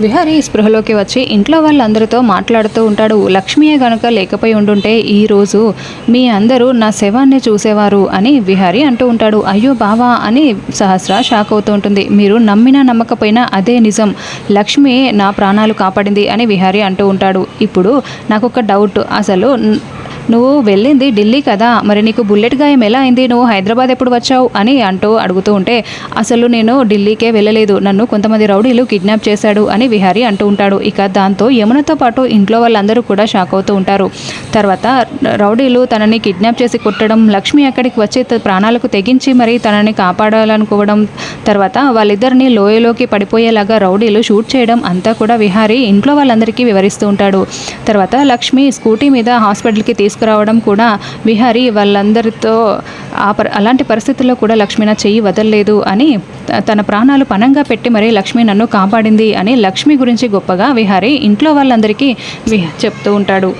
విహారీ స్పృహలోకి వచ్చి ఇంట్లో వాళ్ళందరితో మాట్లాడుతూ ఉంటాడు. లక్ష్మీయే గనుక లేకపోయి ఉండుంటే ఈ రోజు మీ అందరూ నా శవాన్ని చూసేవారు అని విహారీ అంటూ ఉంటాడు. అయ్యో బావా అని సహస్ర షాక్ అవుతూ ఉంటుంది. మీరు నమ్మినా నమ్మకపోయినా అదే నిజం. లక్ష్మి నా ప్రాణాలు కాపాడింది అని విహారీ అంటూ ఉంటాడు. ఇప్పుడు నాకు ఒక డౌట్. అసలు నువ్వు వెళ్ళింది ఢిల్లీ కదా? మరి నీకు బుల్లెట్ గాయం ఎలా అయింది? నువ్వు హైదరాబాద్ ఎప్పుడు వచ్చావు? అని అంటూ అడుగుతూ ఉంటే అసలు నేను ఢిల్లీకే వెళ్ళలేదు. నన్ను కొంతమంది రౌడీలు కిడ్నాప్ చేశాడు అని విహారీ అంటూ ఉంటాడు. ఇక దాంతో యమునతో పాటు ఇంట్లో వాళ్ళందరూ కూడా షాక్ అవుతూ ఉంటారు. తర్వాత రౌడీలు తనని కిడ్నాప్ చేసి కొట్టడం లక్ష్మి అక్కడికి వచ్చి ప్రాణాలకు తెగించి మరి తనని కాపాడాలనుకోవడం తర్వాత వాళ్ళిద్దరిని లోయలోకి పడిపోయేలాగా రౌడీలు షూట్ చేయడం అంతా కూడా విహారీ ఇంట్లో వాళ్ళందరికీ వివరిస్తూ ఉంటాడు. తర్వాత లక్ష్మి స్కూటీ మీద హాస్పిటల్కి తీసుకురావడం కూడా విహారీ వాళ్ళందరితో ఆ అలాంటి పరిస్థితుల్లో కూడా లక్ష్మి నా చెయ్యి వదలలేదు అని తన ప్రాణాలు పణంగా పెట్టి మరీ లక్ష్మి నన్ను కాపాడింది అని లక్ష్మి గురించి గొప్పగా విహారీ ఇంట్లో వాళ్ళందరికీ చెప్తూ ఉంటాడు.